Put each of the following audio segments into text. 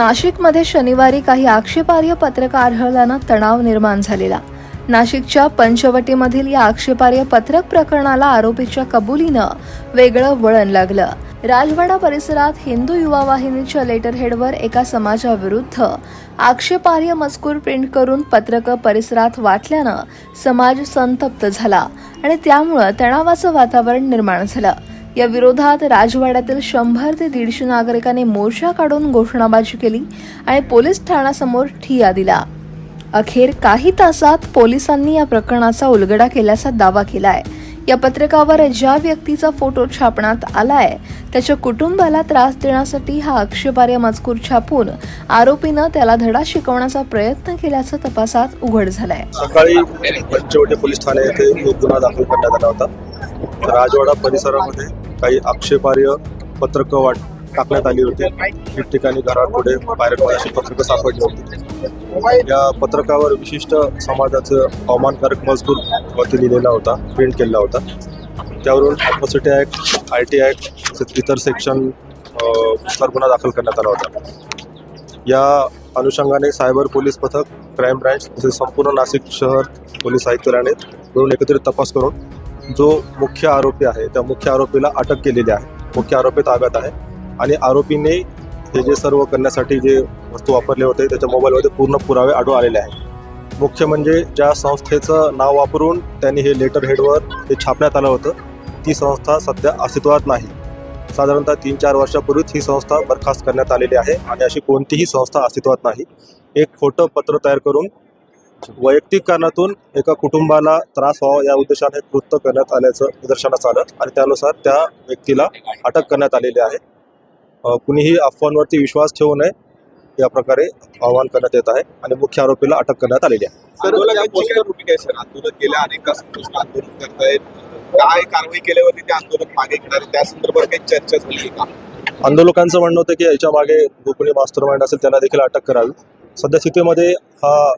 नाशिकमध्ये शनिवारी काही आक्षेपार्ह पत्रक आढळल्यानं तणाव निर्माण झालेला. नाशिकच्या पंचवटीमधील या आक्षेपार्ह पत्रक प्रकरणाला आरोपीच्या कबुलीनं वेगळं वळण लागलं. राजवाडा परिसरात हिंदू युवा वाहिनीच्या लेटरहेडवर एका समाजाविरुद्ध आक्षेपार्ह मजकूर प्रिंट करून पत्रकं परिसरात वाटल्यानं समाज संतप्त झाला आणि त्यामुळं तणावाचं वातावरण निर्माण झालं. या विरोधात राजवाड्यातील शंभर ते दीडशे नागरिकांनी मोर्चा काढून घोषणाबाजी केली आणि पोलीस ठाण्यासमोर ठिया दिला अखेर काही तासात पोलिसांनी या प्रकरणाचा उलगडा केल्याचा दावा केलाय. या पत्रकावर ज्या व्यक्तीचा फोटो छापण्यात आलाय त्याच्या कुटुंबाला त्रास देण्यासाठी हा आक्षेपार्ह मजकूर छापून आरोपीनं त्याला धडा शिकवण्याचा प्रयत्न केल्याचं तपासात उघड झालंय. सकाळी पंचवटी पोलीस ठाणे येथे गुन्हा दाखल करण्यात आला होता. राजवाडा परिसरामध्ये काही आक्षेपार्ह पत्रकं वाट टाकण्यात आली होती. ठिकठिकाणी घरापुढे पायऱ्यांवर अशी पत्रकं सापडली होती. या पत्रकावर विशिष्ट समाजाचं अवमानकारक मजकूर वरती लिहिलेला होता प्रिंट केलेला होता. त्यावरून atrocity act I T act तसेच इतर सेक्शननुसार गुन्हा दाखल करण्यात आला होता. या अनुषंगाने सायबर पोलीस पथक क्राईम ब्रँच तसेच संपूर्ण नाशिक शहर पोलीस आयुक्तालयाने मिळून एकत्रित तपास करून जो मुख्य आरोपी आहे त्या मुख्य आरोपीला अटक केलेली आहे. मुख्य आरोपी ताब्यात आहे. आणि आरोपीने हे जे सर्व करण्यासाठी जे वस्तू वापरले होते त्याच्या मोबाईलमध्ये पूर्ण पुरावे आढळून आलेले आहेत. मुख्य म्हणजे ज्या संस्थेचं नाव वापरून त्यांनी हे लेटर हेडवर हे छापण्यात आलं होतं ती संस्था सध्या अस्तित्वात नाही. साधारणतः तीन चार वर्षापूर्वीच ही संस्था बरखास्त करण्यात आलेली आहे आणि अशी कोणतीही संस्था अस्तित्वात नाही. एक खोटं पत्र तयार करून वैयक्तिक कारणातून एका कुटुंबाला त्रास व्हावा या उद्देशाने कृत्य करण्यात आल्याचं निदर्शनास आलं आणि त्यानुसार त्या व्यक्तीला अटक करण्यात आलेली आहे. कुणीही अफवांवरती विश्वास ठेवू नये या प्रकारे आवाहन करण्यात येत आहे आणि मुख्य आरोपीला अटक करण्यात आलेली आहे. काय कारवाई केल्यावरती ते आंदोलन मागे घेणार आहे? त्या संदर्भात काही चर्चा झाली का? आंदोलकांचं म्हणणं होतं की याच्या मागे जो कोणी मास्टर माइंड असेल त्यांना देखील अटक करावी. सध्या स्थितीमध्ये हा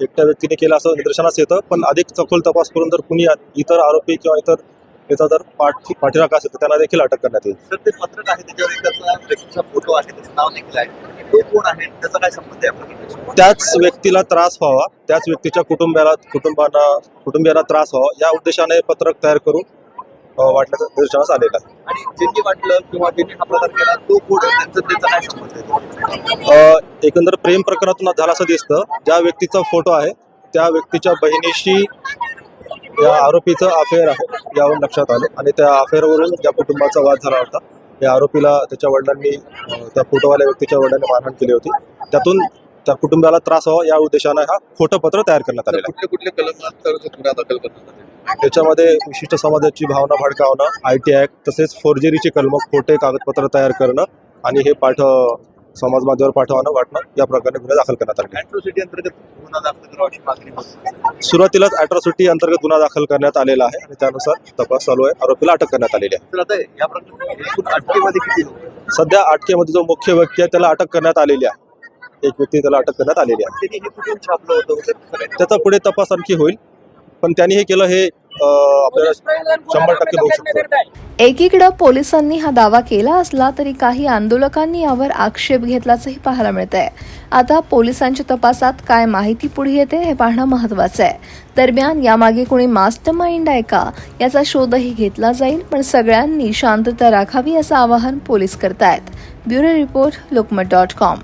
एकट्या व्यक्तीने केला असं निदर्शनास येतं पण अधिक सखोल तपास करून जर कुणी इतर आरोपी किंवा इतर याचा जर पाठ पाठीराखा असेल तर त्यांना देखील अटक करण्यात येईल. सर ते पत्रक आहे त्याच्यावर त्याचा व्यक्तीचा फोटो आहे त्याचं नाव देखील आहे. ते कोण आहे? त्याचा काय संबंध आहे त्याच व्यक्तीला त्रास व्हावा त्याच व्यक्तीच्या कुटुंबाला कुटुंबांना कुटुंबियांना त्रास व्हावा या उद्देशाने पत्रक तयार करून अ, वाटण्याचं निदर्शनास आलेलं आहे. आणि ज्यांनी वाटलं किंवा ज्यांनी हा प्रकार केला तो कोण त्यांचा त्याचा काय संबंध आहे? एकंदर प्रेम प्रकरणातून झालं असं दिसतं. ज्या व्यक्तीचा फोटो आहे त्या व्यक्तीच्या बहिणीशी या आरोपीचं अफेअर आहे यावरून लक्षात आले. आणि त्या अफेअरवरून ज्या कुटुंबाचा वाद झाला होता या आरोपीला त्याच्या वडिलांनी त्या फोटोवाल्या व्यक्तीच्या वडिलांनी मारहाण केली होती. त्यातून त्या कुटुंबाला त्रास व्हावा या उद्देशाने हा खोटं पत्र तयार करण्यात आलेलं कुठले कुठले दाखल आहे त्याच्यामध्ये विशिष्ट समाजाची भावना भडकावणं आय टी ॲक्ट तसेच फोर्जरीची कलमं खोटे कागदपत्र तयार करणं आणि हे पाठ समाज माध्यमावर पाठवणं वाटणं या प्रकारे गुन्हे दाखल करण्यात आले. अॅट्रॉसिटी अंतर्गत गुन्हा दाखल अशी मागणी सुरुवातीलाच अॅट्रॉसिटी अंतर्गत गुन्हा दाखल करण्यात आलेला आहे आणि त्यानुसार तपास चालू आहे आरोपीला अटक करण्यात आलेली आहे या अटकेमध्ये किती? सध्या अटकेमध्ये जो मुख्य व्यक्ती आहे त्याला अटक करण्यात आलेली आहे एक व्यक्ती त्याला अटक करण्यात आलेली आहे? त्याचा पुढे तपास आणखी होईल पण त्यांनी हे केलं हे आपल्याला शंभर टक्के बघू शकतो. एकीकडं पोलिसांनी हा दावा केला असला तरी काही आंदोलकांनी यावर आक्षेप घेतल्याचंही पाहायला मिळत आहे आता पोलिसांच्या तपासात काय माहिती पुढे येते हे पाहणं महत्वाचं आहे. दरम्यान यामागे कोणी मास्टर माइंड आहे का याचा शोधही घेतला जाईल पण सगळ्यांनी शांतता राखावी असं आवाहन पोलीस करतायत. Bureau report Lokmat dot com.